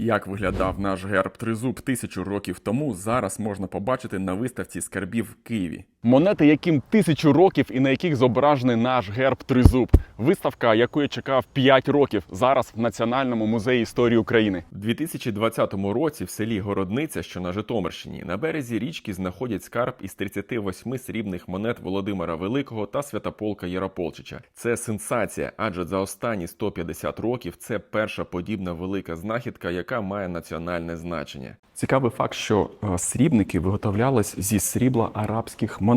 Як виглядав наш герб тризуб тисячу років тому, зараз можна побачити на виставці скарбів в Києві. Монети, яким тисячу років і на яких зображений наш герб тризуб. Виставка, яку я чекав 5 років, зараз в Національному музеї історії України. У 2020 році в селі Городниця, що на Житомирщині, на березі річки знаходять скарб із 38 срібних монет Володимира Великого та Святополка Ярополчича. Це сенсація, адже за останні 150 років це перша подібна велика знахідка, яка має національне значення. Цікавий факт, що е, срібники виготовлялись зі срібла арабських монет.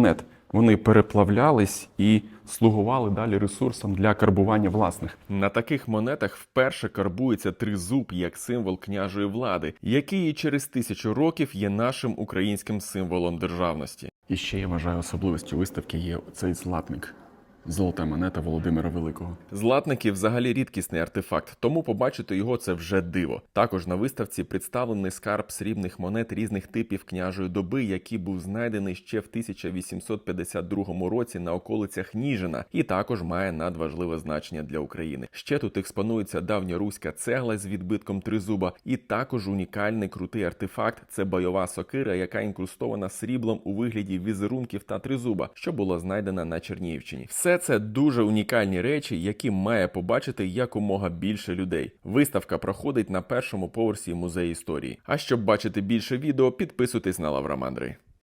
Вони переплавлялись і слугували далі ресурсом для карбування власних. На таких монетах вперше карбується тризуб як символ княжої влади, який і через тисячу років є нашим українським символом державності. І ще я вважаю особливістю виставки є цей златник. Золота монета Володимира Великого. Златники взагалі рідкісний артефакт, тому побачити його це вже диво. Також на виставці представлений скарб срібних монет різних типів княжої доби, який був знайдений ще в 1852 році на околицях Ніжина, і також має надважливе значення для України. Ще тут експонується давньоруська цегла з відбитком тризуба, і також унікальний крутий артефакт це бойова сокира, яка інкрустована сріблом у вигляді візерунків та тризуба, що було знайдено на Чернігівщині. Все це дуже унікальні речі, які має побачити якомога більше людей. Виставка проходить на першому поверсі музею історії. А щоб бачити більше відео, підписуйтесь на Лаврамандри.